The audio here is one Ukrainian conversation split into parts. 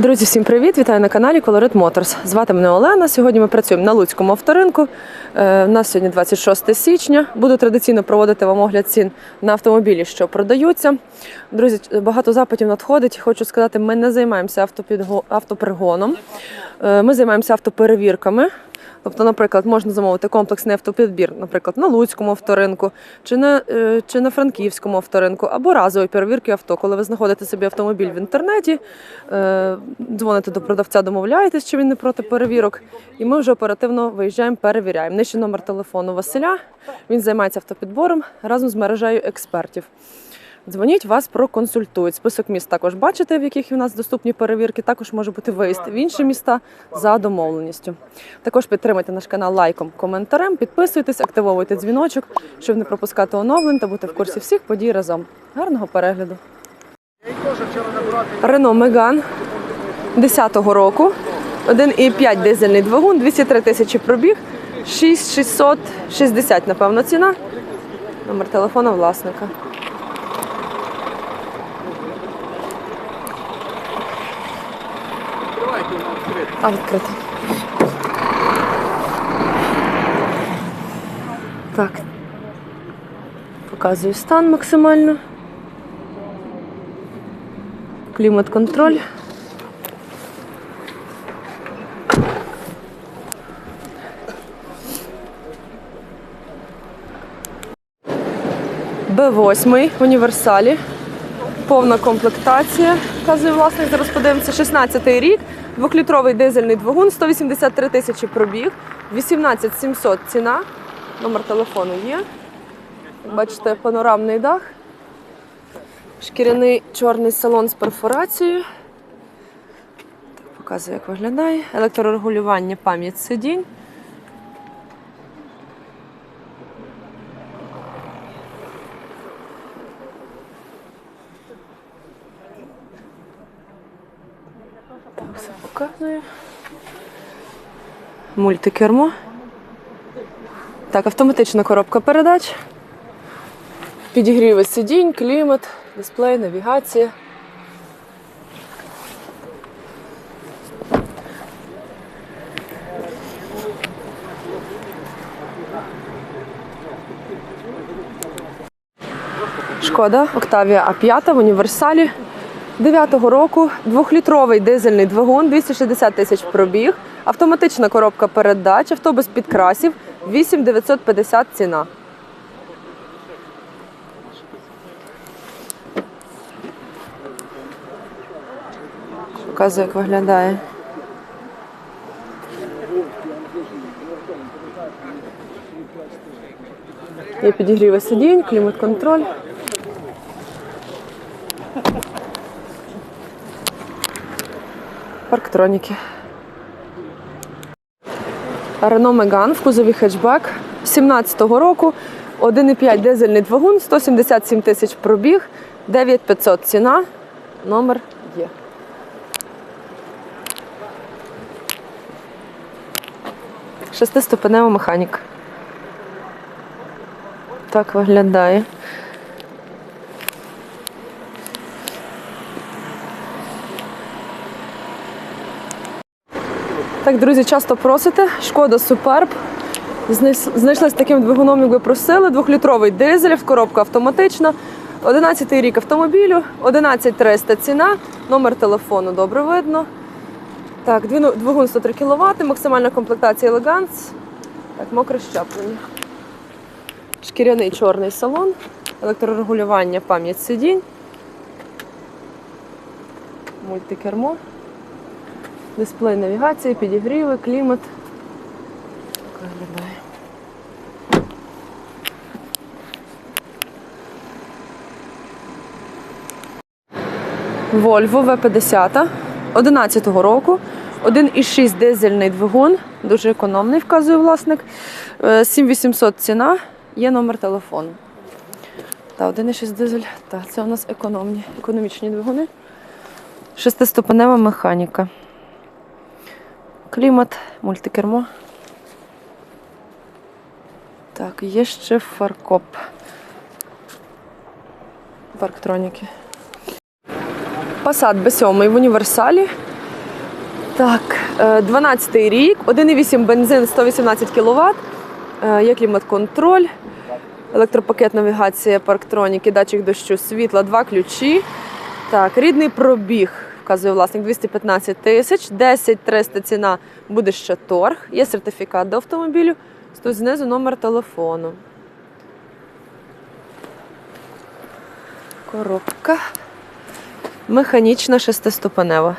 Друзі, всім привіт! Вітаю на каналі Colorit Motors. Звати мене Олена. Сьогодні ми працюємо на Луцькому авторинку. Е, У нас сьогодні 26 січня. Буду традиційно проводити вам огляд цін на автомобілі, що продаються. Друзі, багато запитів надходить. Хочу сказати, ми не займаємося автопідго- автопригоном. Е, Ми займаємося автоперевірками. Тобто, наприклад, можна замовити комплексний автопідбір, наприклад, на Луцькому авторинку, чи на, е, чи на Франківському авторинку, або разові перевірки авто. Коли ви знаходите собі автомобіль в інтернеті, е, дзвоните до продавця, домовляєтесь, чи він не проти перевірок, і ми вже оперативно виїжджаємо, перевіряємо. Нижче номер телефону Василя. Він займається автопідбором разом з мережею експертів. Дзвоніть, вас проконсультують. Список міст також бачите, в яких у нас доступні перевірки. Також може бути виїзд в інші міста за домовленістю. Також підтримайте наш канал лайком, коментарем, підписуйтесь, активовуйте дзвіночок, щоб не пропускати оновлень та бути в курсі всіх подій разом. Гарного перегляду. Рено Меган 10-го року. 1,5 дизельний двигун, 203 тисячі пробіг, 6660, напевно, ціна. Номер телефона власника. А, відкрито. Так. Показую стан максимально. Клімат-контроль. Б8 універсалі. Повна комплектація. Вказує власник. Зараз подивимося. 16-й рік. Двохлітровий дизельний двигун, 183 тисячі пробіг, 18 700 ціна. Номер телефону є. Бачите, панорамний дах. Шкіряний чорний салон з перфорацією. Так, показую, як виглядає. Електрорегулювання, пам'ять сидінь. Показую. Мультикермо. Так, автоматична коробка передач. Підігріви сидінь, клімат, дисплей, навігація. Шкода Октавія А5 в універсалі 9-го року. Двохлітровий дизельний двигун, 260 тисяч пробіг, автоматична коробка передач, автобус підкрасів, 8950 ціна. Показую, як виглядає. Є підігріви сидінь, клімат-контроль. Парктроніки. Renault Megane в кузові хетчбек 17-го року. 1,5 дизельний двигун, 177 тисяч пробіг, 9500 ціна. Номер є. Шестиступенева механіка. Так виглядає. Так, друзі, часто просите. Шкода Суперб. Знайшли з таким двигуном, як ви просили. Двохлітровий дизель, коробка автоматична. 11 рік автомобілю, 11300 ціна, номер телефону добре видно. Так, двигун 103 кВт, максимальна комплектація Elegance. Так, мокре щеплення. Шкіряний чорний салон, електрорегулювання, пам'ять сидінь. Мультикермо. Дисплей навігації, підігріви, клімат. Виглядає. Volvo V50 11-го року. 1,6 дизельний двигун, дуже економний, вказує власник. Е, 7800 ціна, є номер телефону. Та 1,6 дизель. Так, це у нас економні, економічні двигуни. Шестиступенева механіка. Клімат, мультикермо. Так, є ще фаркоп. Парктроніки. Passat B7 в універсалі Так, е, 12-й рік, 1,8 бензин, 118 кВт, є клімат-контроль, електропакет навігація, парктроніки, датчик дощу, світла, два ключі. Так, рідний пробіг, вказує власник, 215 тисяч, 10 300 ціна, буде ще торг, є сертифікат до автомобілю, тут знизу номер телефону. Коробка. Механічна шестиступенева.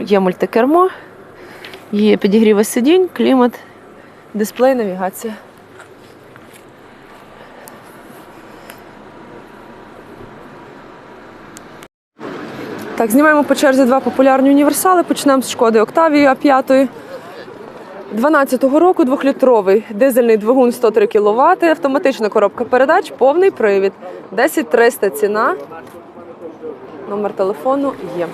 Є мультикермо, є підігріви сидінь, клімат, дисплей, навігація. Так, знімаємо по черзі два популярні універсали. Почнемо з шкоди Октавії А5. 12-го року двохлітровий дизельний двигун 103 кВт, автоматична коробка передач, повний привід. 10 300 ціна. Номер телефону є.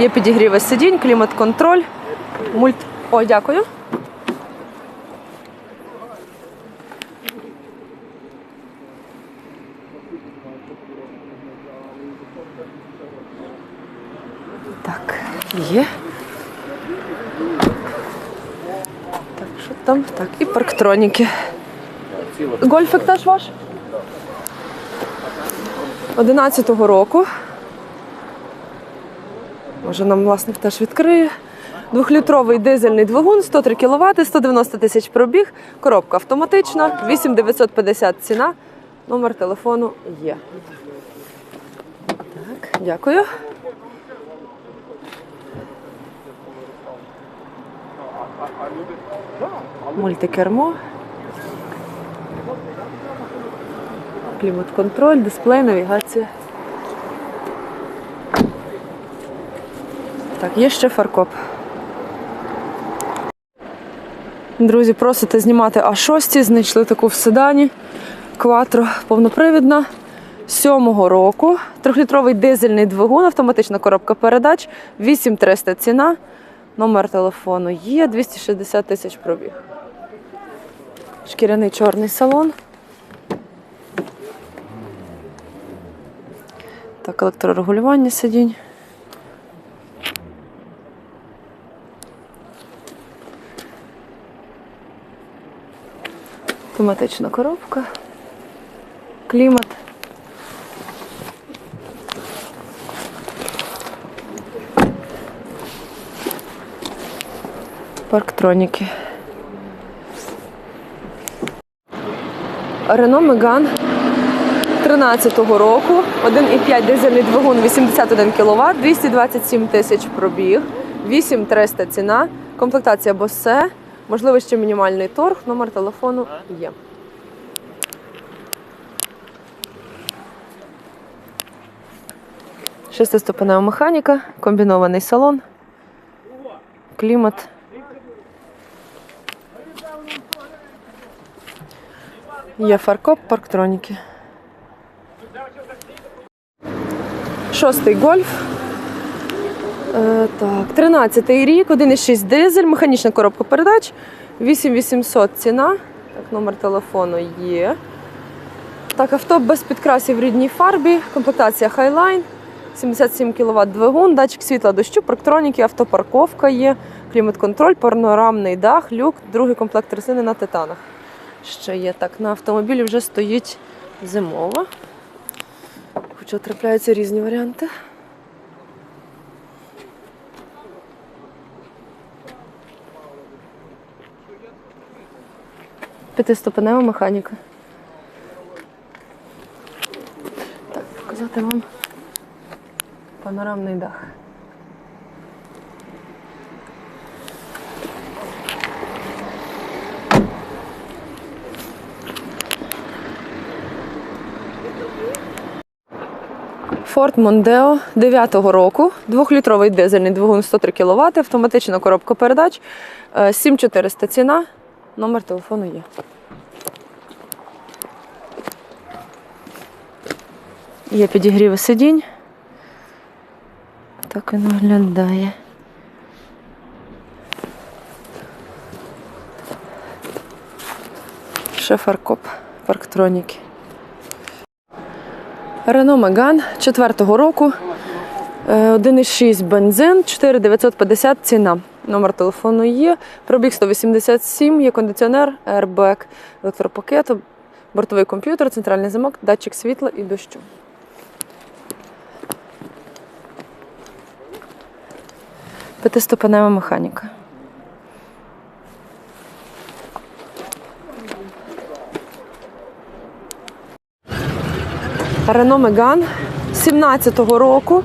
Є підігріви сидінь, клімат-контроль, мульт. Ой, дякую. Так, є. Так, що там? Так, і парктроніки. Гольфик теж ваш? 11-го року. Може, нам власник теж відкриє. Двохлітровий дизельний двигун, 103 кВт, 190 тисяч пробіг, коробка автоматична, 8950 ціна. Номер телефону є. Так, дякую. Мультикермо. Клімат-контроль, дисплей, навігація. Так, є ще фаркоп. Друзі, просите знімати А6, знайшли таку в седані. Кватро повнопривідна. Сьомого року. Трьохлітровий дизельний двигун, автоматична коробка передач, 8300 ціна. Номер телефону є, 260 тисяч пробіг. Шкіряний чорний салон. Так, електрорегулювання сидінь. Автоматична коробка. Клімат. Парктроніки. Рено Меган 13-го року. 1,5 дизельний двигун 81 кВт, 227 тисяч пробіг, 8300 ціна, комплектація Босе, можливо, ще мінімальний торг, номер телефону є. Шестиступенева механіка, комбінований салон, клімат. Є фаркоп, парктроніки. Шостий гольф. Е, так, 13-й рік, 1,6 дизель, механічна коробка передач, 8800 ціна. Так, номер телефону є. Так, авто без підкрасів в рідній фарбі, комплектація Highline, 77 кВт двигун, датчик світла дощу, парктроніки, автопарковка є, клімат-контроль, панорамний дах, люк, другий комплект резини на титанах. Ще є так, на автомобілі вже стоїть зимова. Хоча трапляються різні варіанти. П'ятиступенева механіка. Так, показати вам панорамний дах. Ford Mondeo 9-го року, двохлітровий дизельний двигун 103 кВт, автоматична коробка передач, е, 7400 ціна, номер телефону є. Є підігріви сидінь. Так він виглядає. Ще парктроніки. Renault Megane 4-го року. Е, 1,6 бензин, 4950 ціна. Номер телефону є. Пробіг 187, є кондиціонер, airbag, електропакет, бортовий комп'ютер, центральний замок, датчик світла і дощу. П'ятиступенева механіка. Renault Megane 17-го року.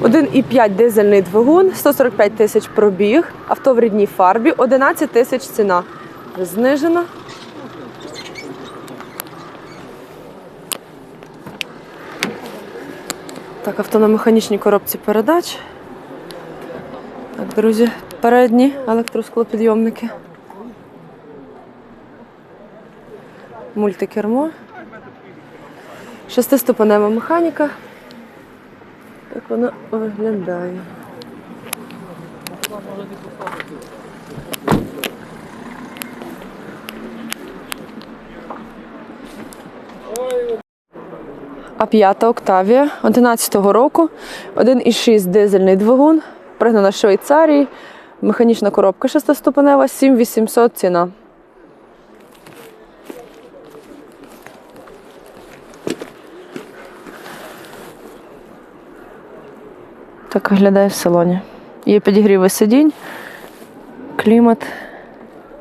1,5 дизельний двигун, 145 тисяч пробіг, авто в рідній фарбі, 11 тисяч ціна. Знижена. Так, авто на механічній коробці передач. Так, друзі, передні електросклопідйомники. Мультикермо. Шестиступенева механіка. Так вона виглядає. А п'ята Октавія 11-го року, 1,6 дизельний двигун, пригнана Швейцарії, механічна коробка шестиступенева, 7800 ціна. Так виглядає в салоні. Є підігріви сидінь, клімат,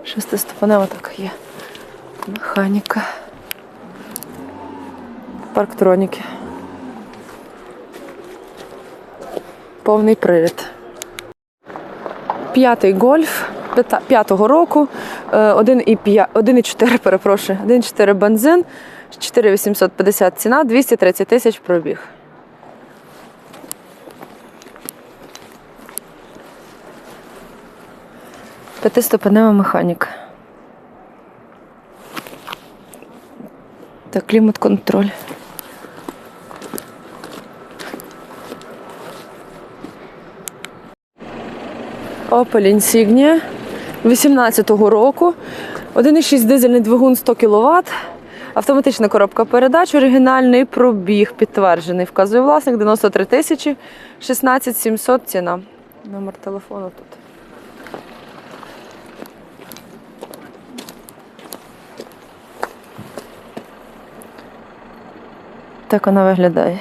шестиступенева така є. Механіка. Парктроніки. Повний привід. П'ятий гольф п'ятого року. е, 1,5 1,4, перепрошую, 1,4 бензин, 4850 ціна, 230 тисяч пробіг. П'ятиступенева механіка. Так, клімат-контроль. Opel Insignia 18-го року. 1,6 дизельний двигун 100 кВт. Автоматична коробка передач, оригінальний пробіг підтверджений. Вказує власник 93 тисячі 16 700 ціна. Номер телефону тут. Так вона виглядає.